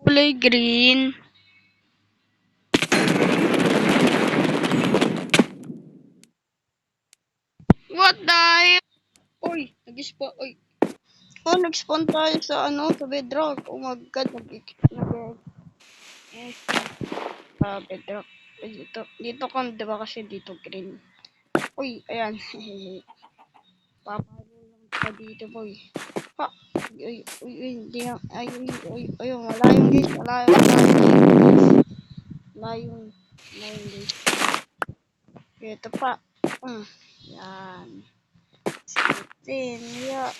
kulay green. What the hell? Uy, nag-spawn. Uy. Oh, nag-spawn tayo sa ano, sa bedrock. Oh my god, nag nag eh, sa bedrock. Eh, Dito, dito ka, di ba kasi dito green. Uy, ayan. Papalo lang ka dito, boy. Ha! Uy, uy, uy, hindi na. Ay, uy, uy, uy, wala yung guys. Wala yung, wala yung guys. Ito pa. Mm. Yan. Sitin. Yeah.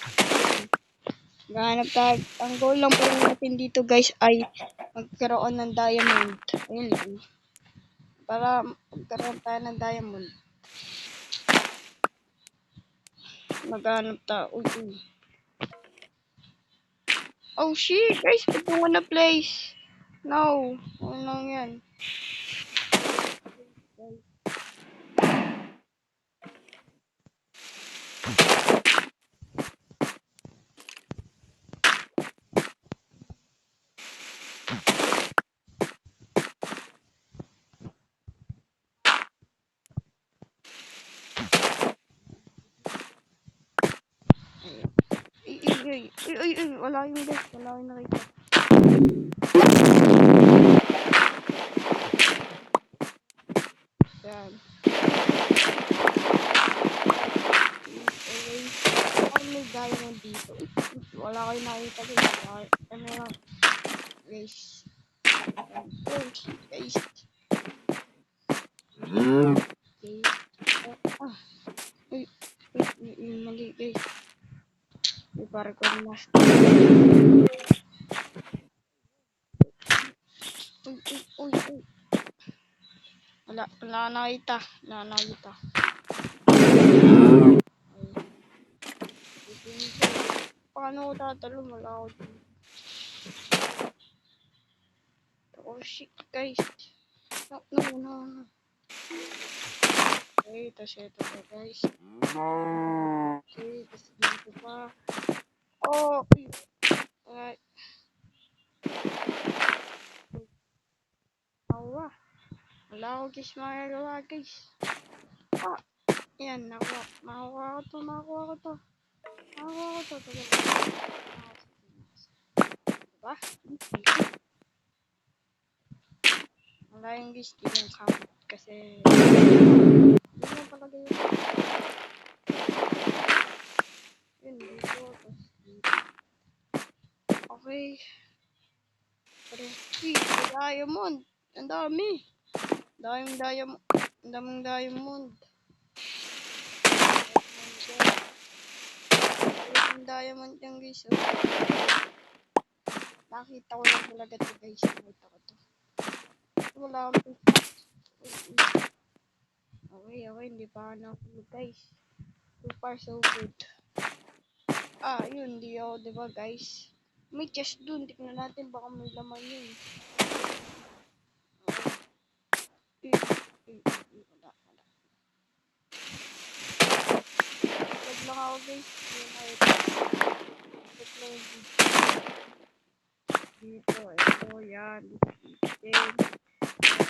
Ganap tayo. Ang goal lang po natin dito guys ay magkaroon ng diamond. Ayun lang. Para magkaroon tayo ng diamond. Maghanap tayo. Uy, uy. Oh shit, guys, ko na place. No, ano yan. Ay, ay, ay, ay, wala yung guys, wala yung nakita. Yan. May diamond dito? Uy, Wala kayo nakita. Wala- Ano yan? Guys. Guys. Guys. Okay. Ah. Uy, uy, uy, uy, mali guys. Mas. Uy, uy, uy, uy. Wala, wala nakita. Wala nakita. Paano ko tatalo? Wala ako dito. Oh shit, guys. No, no, no. Okay, tas ito pa, guys. Okay, tas dito pa. Oh. Alright. Awa. Wala ako guys magagawa guys. Ah. Yan, nakuha. Makuha ko to, makuha ko to. Makuha ko to. Diba? Wala yung guys, di yung count. Kasi... Hindi mo palagay yun. Yun, dito. Tapos dito. Uy, may diamond. Ang dami. Daming diamond. Ang daming diamond. Ang diamond yan guys. Oh. Nakita ko lang talaga to guys. Nakita ko to. Wala akong. Okay, okay. Hindi pa ako guys. So far, so good. Ah, yun. Di ako, di ba guys? May chest dun. Tignan natin. Baka may laman yun. Wag lang ako guys. Wag lang. Dito, ito, yan. Then,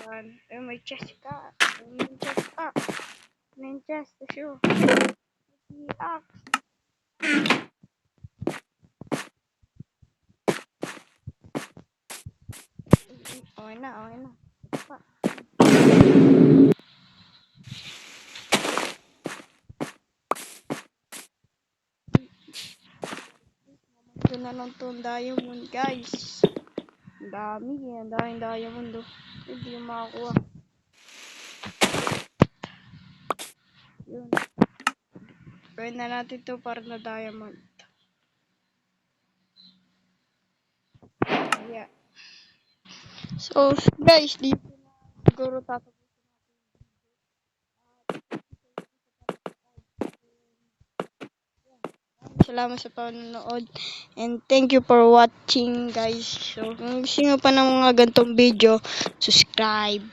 yan. Eh, may chest ka. May chest ka. May chest, sure. May axe. Okay na, okay na. Pa. Ito na lang itong diamond, guys. Ang dami. Ang daming diamond, oh. Hindi yung makakuha. Yun. Gawin na natin to para na diamond. Yeah. So, guys, dito na siguro tatapusin Salamat sa panonood. And thank you for watching, guys. So, kung gusto nyo pa ng mga gantong video, subscribe.